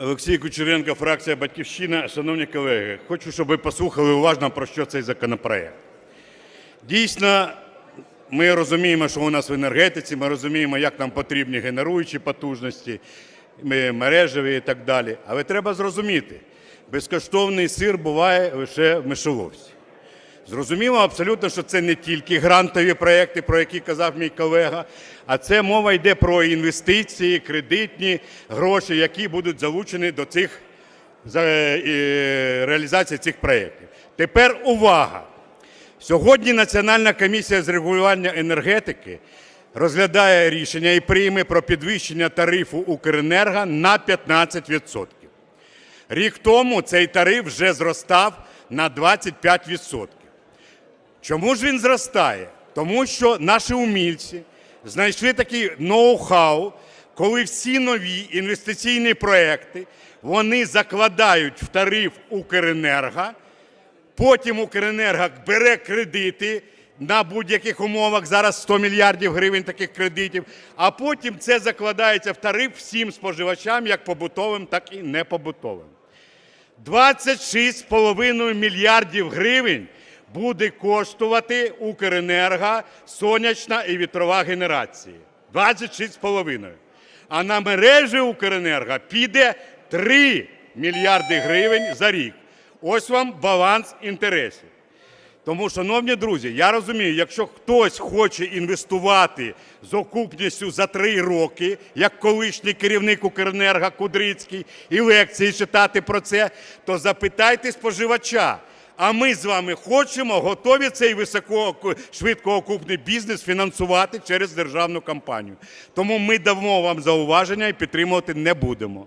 Олексій Кучеренко, фракція Батьківщина. Шановні колеги, хочу, щоб ви послухали уважно, про що цей законопроект. Дійсно, ми розуміємо, що у нас в енергетиці, ми розуміємо, як нам потрібні генеруючі потужності, мережеві і так далі. Але треба зрозуміти, безкоштовний сир буває лише в мишоловці. Зрозуміло абсолютно, що це не тільки грантові проекти, про які казав мій колега, а це мова йде про інвестиції, кредитні гроші, які будуть залучені до цих е, реалізації цих проєктів. Тепер увага! Сьогодні Національна комісія з регулювання енергетики розглядає рішення і прийме про підвищення тарифу Укренерго на 15%. Рік тому цей тариф вже зростав на 25%. Чому ж він зростає? Тому що наші умільці знайшли такий ноу-хау, коли всі нові інвестиційні проекти вони закладають в тариф Укренерго, потім Укренерго бере кредити на будь-яких умовах, зараз 100 мільярдів гривень таких кредитів, а потім це закладається в тариф всім споживачам, як побутовим, так і непобутовим. 26,5 мільярдів гривень буде коштувати Укренерго сонячна і вітрова генерації. 26,5. А на мережі Укренерго піде 3 мільярди гривень за рік. Ось вам баланс інтересів. Тому, шановні друзі, я розумію, якщо хтось хоче інвестувати з окупністю за три роки, як колишній керівник Укренерго Кудрицький, і лекції читати про це, то запитайте споживача. А ми з вами хочемо, готові цей високо швидкоокупний бізнес фінансувати через державну компанію. Тому ми дамо вам зауваження і підтримувати не будемо.